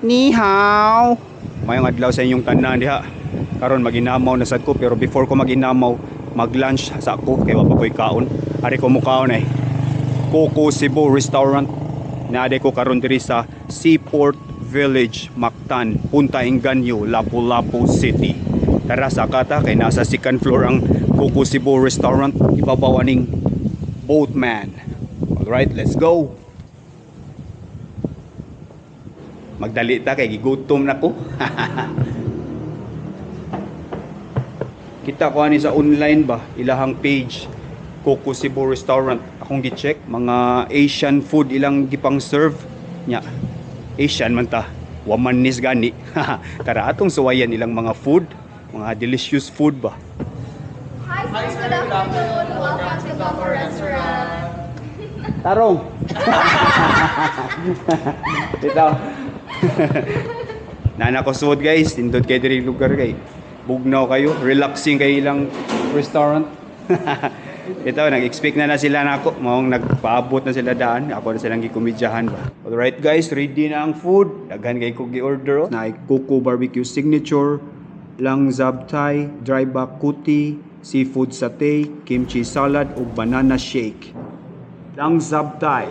Ni hao. Mayong adlaw sa inyong tanan diha. Karon maginamaw na sad ko pero before ko maginamaw, mag-lunch sa ako kay wa pa ko'y kaon. Ari ko mo kaon ay. Coco Cebu Restaurant. Naade ko karon diri sa Seaport Village, Mactan, Punta Enganyo, Lapu-Lapu City. Tara sa kata kay nasa second floor ang Coco Cebu Restaurant. Ibabaw aning boatman. Alright, let's go. Magdali ta kay gigutom na ko. Kita ko ani sa online ba, ilahang page Coco Cebu Restaurant. Akong gi-check mga Asian food ilang gipang serve nya. Asian man ta. Waman nis gani. Tara atong suwayan ilang mga food, mga delicious food ba. Hi, sir. Good afternoon. Welcome to Gamo Restaurant. Tarong. Ito. Nana ko suod guys, tindot kay diri lugar kay. Bugnaw kayo, relaxing kay ilang restaurant. Ito, nag-expect na na sila na ako. Maong nagpaabot na sila daan. Ako na silang gikomedyahan ba. Alright guys, ready na ang food. Daghan kay ko gi-order. oh. Na Coco Barbecue Signature, lang zab dry bakuti, seafood satay, kimchi salad, ug banana shake. Lang zab thai.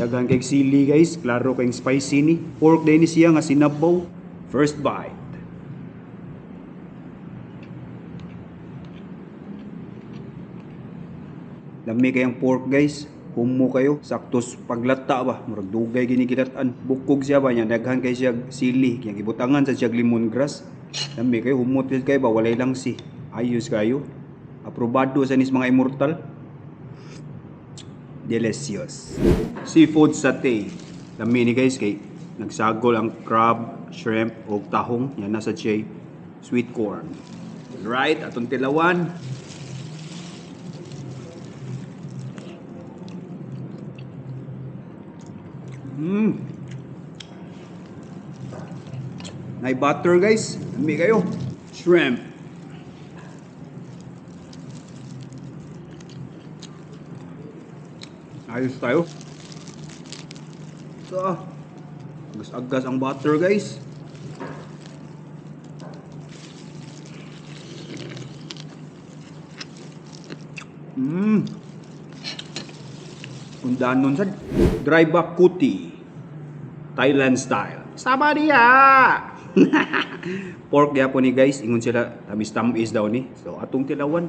Daghan kay sili guys, klaro kay spicy ni. Pork din siya nga sinabaw. First bite. Lami kayang pork guys. Humo kayo. Saktos paglata ba. Murag dugay gini kilatan. Bukog siya ba niya. Daghan siya sili. Kaya gibutangan sa siya lemongrass. Lami kayo. Humot kayo ba. Walay lang si. Ayos kayo. Aprobado sa nis mga immortal. Delicious. Seafood satay. Lami ni guys kay nagsagol ang crab, shrimp o tahong. Yan nasa siya sweet corn. Right, atong tilawan. Mmm. May butter guys. Lami kayo. Shrimp. Ayos tayo. So, agas-agas ang butter guys. Mmm. Undanon sa dry bakuti. Thailand style. Sama niya! Pork gyapon ni guys, ingon sila tamis tamis daw ni. So atong tilawan.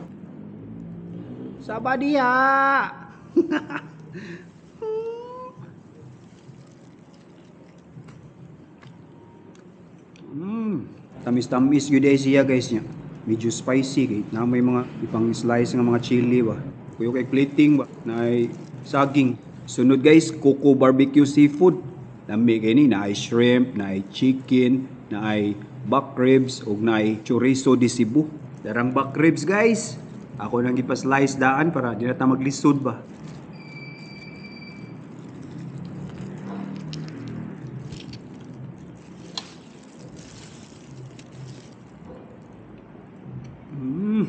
Sama niya! Mm. Tamis-tamis yun ay siya guys niya. Medyo spicy kay na may mga ipang slice ng mga chili ba. Kuyo kay plating ba na saging. Sunod guys, Coco Barbecue Seafood. Lami kay ni na ay shrimp, na ay chicken, na ay back ribs ug na ay chorizo de Cebu. Darang back ribs guys. Ako nang ipa-slice daan para di na ta maglisod ba. Mm.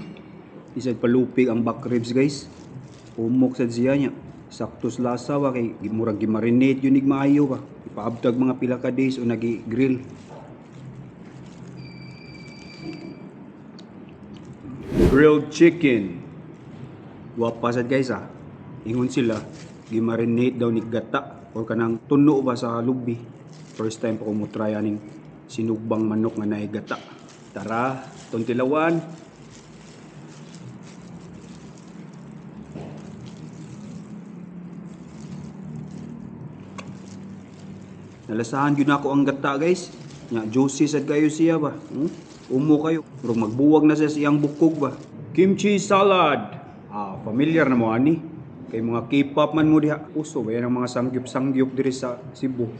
Isag palupig ang back ribs guys. Umok sa siya niya. Saktos lasa wa kay murag gimarinate yun maayo ba. Ipaabtag mga pila ka days o nagi grill. Grilled chicken. Wapa sad guys ah. Ingon sila gimarinate daw ni gata or kanang tuno ba sa lubi. First time pa ko mo try aning sinugbang manok nga naay gata. Tara, tontilawan. Nalasahan gyud nako ang gata guys. Nya juicy sad kayo siya ba. Hmm? Umo kayo. Pero magbuwag na sa siyang bukog ba. Kimchi salad. Ah, familiar na mo ani. Kay mga K-pop man mo diha. Uso ba yan ang mga sangyup-sangyup diri sa Cebu.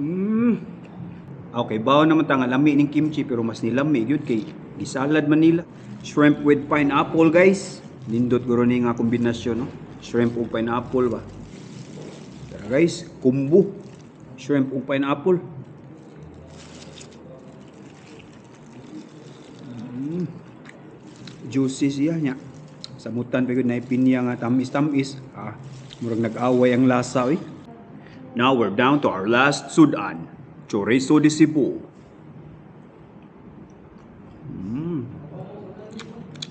Mm. Okay, bawo naman ta nga lami ning kimchi pero mas nilami gyud kay gisalad man nila. Shrimp with pineapple guys. Nindot guro ni nga kombinasyon no. Shrimp ug pineapple ba. Guys, kumbo. Shrimp ug pineapple. Mm. Juicy siya nya. Samutan pa gyud na pinya nga tamis-tamis. Ah, Murag nag-away ang lasa eh. Now we're down to our last sudan. Chorizo de Cebu. Mm.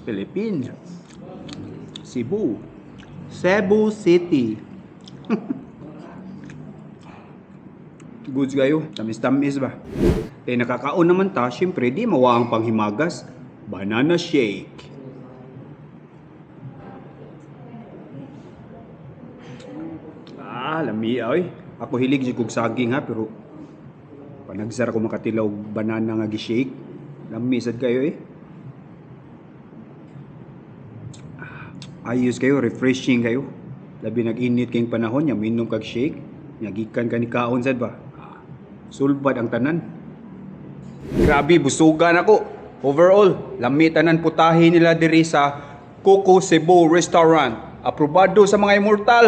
Philippines. Cebu. Cebu City. Goods kayo. Tamis-tamis ba? Eh nakakaon naman ta, syempre di mawa ang panghimagas. Banana shake. Ah, lami ay. Ako hilig si kog saging ha, pero panagsara ko makatilaw banana nga gi-shake. Lami sad kayo eh. Ah, Ayos kayo, refreshing kayo. Labi nag-init kayong panahon, nya minom kag shake, nya gikan ka ni kaon sad ba. Sulbad ang tanan. Grabe, busugan ako. Overall, lami tanan putahe nila diri sa Coco Cebu Restaurant. Aprobado sa mga immortal.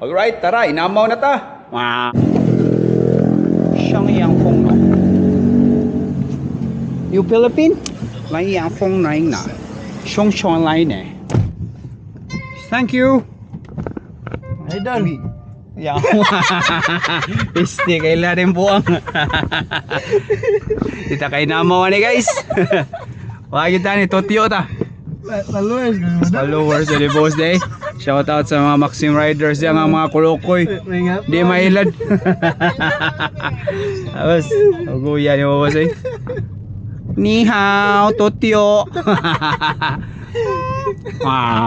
Alright, tara, inamaw na ta. Mwah. Siyang iyang pong na. You Philippine? Lai iyang pong na na. Siyong siyong line eh. Thank you. Ay, dali. Ya. Piste kaila rin buang. Kita kay namaw ni guys. Wag yun tani totyo ta. Followers. Followers ni Boss Day. Shout out sa mga Maxim Riders yang mga kulokoy. May nga. Di mailad. Tapos, uguya ni Boss Day. Ni hao, totyo. wow.